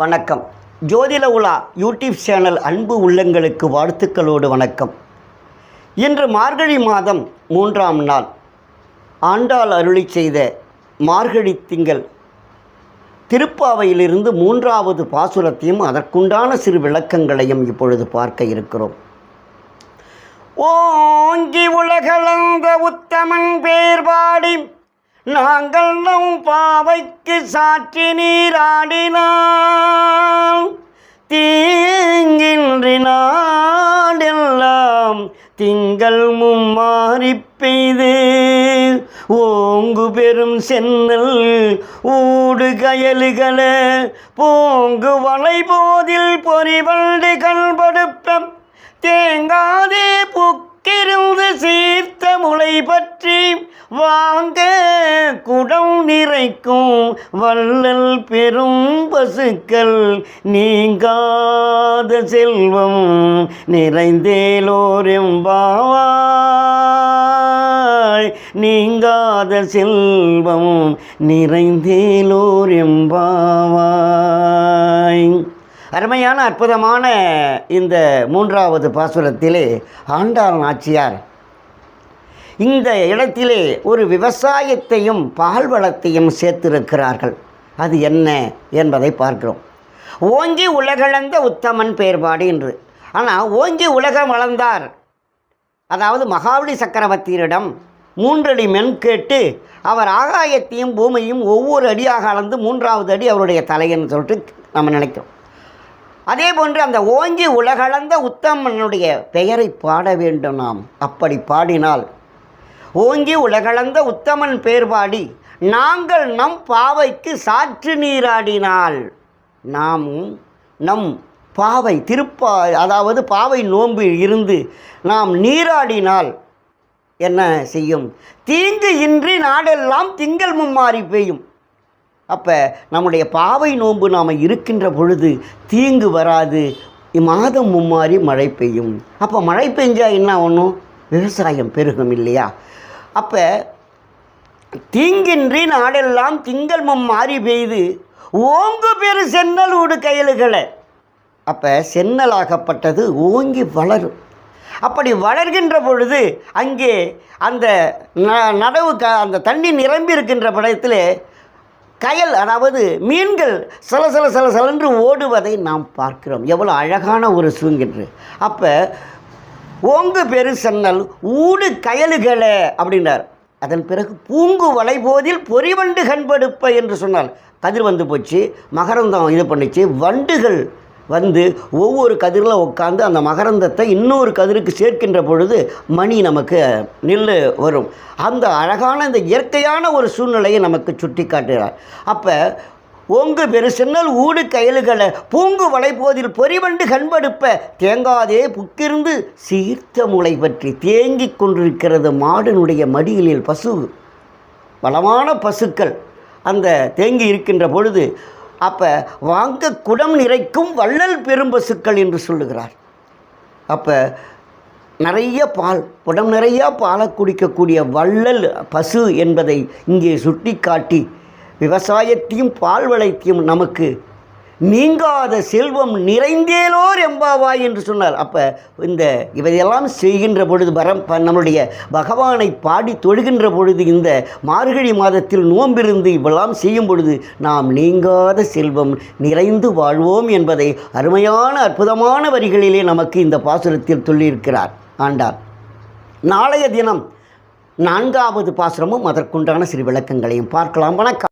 வணக்கம். ஜோதிட உலா யூடியூப் சேனல் அன்பு உள்ளங்களுக்கு வாழ்த்துக்களோடு வணக்கம். இன்று மார்கழி மாதம் மூன்றாம் நாள். ஆண்டாள் அருளி செய்த மார்கழி திங்கள். திருப்பாவையிலிருந்து மூன்றாவது பாசுரத்தையும் அதற்குண்டான சிறு விளக்கங்களையும் இப்பொழுது பார்க்க இருக்கிறோம். ஓங்கி உலகளந்த உத்தமன் பேர்பாடி நாங்கள் நம் பாவைக்கு சாற்றி நீராடினான் தீங்கின்றி நாடெல்லாம் திங்கள் மும்மாறி பெய்து. ஓங்கு பெரும் சென்னல் ஊடு கயலுகள போங்கு வளைபோதில் பொறிவண்டு கண்படுப்பம். தேங்காதே புக்கிருந்து சீர்த்த முளை பற்றி வாங்க குடம் நிறைக்கும் வள்ளல் பெரும் பசுக்கள் நீங்காத செல்வம் நிறைந்தேலோர் பாவாய் நீங்காத செல்வம் நிறைந்தேலோரெம்பாவாய். அருமையான அற்புதமான இந்த மூன்றாவது பாசுரத்திலே ஆண்டாள் நாச்சியார் இந்த இடத்திலே ஒரு விவசாயத்தையும் பால் வளத்தையும் சேர்த்திருக்கிறார்கள். அது என்ன என்பதை பார்க்கிறோம். ஓங்கி உலகளந்த உத்தமன் பெயர்பாடு என்று ஆனால் ஓங்கி உலகம் வளர்ந்தார். அதாவது மகாபலி சக்கரவர்த்தியிடம் மூன்றடி மென் கேட்டு அவர் ஆகாயத்தையும் பூமியும் ஒவ்வொரு அடியாக அளந்து மூன்றாவது அடி அவருடைய தலைன்னு சொல்லிட்டு நம்ம நினைக்கிறோம். அதே போன்று அந்த ஓங்கி உலகளந்த உத்தமனுடைய பெயரை பாட வேண்டும் நாம். அப்படி பாடினால் ஓங்கி உலகளந்த உத்தமன் பேர் பாடி நாங்கள் நம் பாவைக்கு சாற்று நீராடினால் நாமும் நம் பாவை திருப்பா அதாவது பாவை நோன்பு இருந்து நாம் நீராடினால் என்ன செய்யும்? தீங்கு இன்றி நாடெல்லாம் திங்கள் மும்மாறி பெய்யும். அப்போ நம்முடைய பாவை நோன்பு நாம் இருக்கின்ற பொழுது தீங்கு வராது மாதம் மும்மாறி மழை பெய்யும். அப்போ மழை பெஞ்சால் என்ன ஒன்றும் விவசாயம் பெருகும் இல்லையா? அப்போ தீங்கின்றி நாடெல்லாம் திங்கள் மும்மாறி பெய்து ஓங்கு பெரு சென்னல் ஊடு கயலுகளை. அப்போ சென்னலாகப்பட்டது ஓங்கி வளரும். அப்படி வளர்கின்ற பொழுது அங்கே அந்த ந- நடவு க அந்த தண்ணி நிரம்பி இருக்கின்ற படத்தில் கயல் அதாவது மீன்கள் சல சல சல சலன்று ஓடுவதை நாம் பார்க்கிறோம். எவ்வளோ அழகான ஒரு சூங்கின்று அப்போ ஓங்கு பெரு சன்னல் ஊடு கயலுகளே அப்படின்றார் அதன் பிறகு பூங்கு வளைபோதில் பொறிவண்டு கண்படுப்ப என்று சொன்னால் கதிர் வந்து போச்சு மகரந்தம் இது பண்ணிச்சு. வண்டுகள் வந்து ஒவ்வொரு கதிரில் உட்காந்து அந்த மகரந்தத்தை இன்னொரு கதிருக்கு சேர்க்கின்ற பொழுது மணி நமக்கு நில்லு வரும். அந்த அழகான இந்த இயற்கையான ஒரு சூழ்நிலையை நமக்கு சுட்டி காட்டுகிறார் அப்போ ஓங்கு பெருசென்னல் ஊடு கயலுகளை பூங்கு வளைப்போதில் பொறிவண்டு கண்படுப்ப தேங்காதே புக்கிருந்து சீர்த்த முளை பற்றி தேங்கிக் கொண்டிருக்கிறது மாடனுடைய மடியிலில் பசு. பலமான பசுக்கள் அந்த தேங்கி இருக்கின்ற பொழுது அப்போ வாங்க குடம் நிறைக்கும் வள்ளல் பெரும்பசுக்கள் என்று சொல்லுகிறார். அப்போ நிறைய பால் குடம் நிறையா பாலை குடிக்கக்கூடிய வள்ளல் பசு என்பதை இங்கே சுட்டி காட்டி விவசாயத்தையும் பால் வளத்தையும் நமக்கு நீங்காத செல்வம் நிறைந்தேலோர் எம்பாவாய் என்று சொன்னார். அப்போ இந்த இவையெல்லாம் செய்கின்ற பொழுது பரம் நம்மளுடைய நம்முடைய பகவானை பாடி தொழுகின்ற பொழுது இந்த மார்கழி மாதத்தில் நோம்பிருந்து இவெல்லாம் செய்யும் பொழுது நாம் நீங்காத செல்வம் நிறைந்து வாழ்வோம் என்பதை அருமையான அற்புதமான வரிகளிலே நமக்கு இந்த பாசுரத்தில் சொல்லியிருக்கிறார். ஆண்டார் நாளைய தினம் நான்காவது பாசுரமும் அதற்குண்டான சிறு விளக்கங்களையும் பார்க்கலாம். வணக்கம்.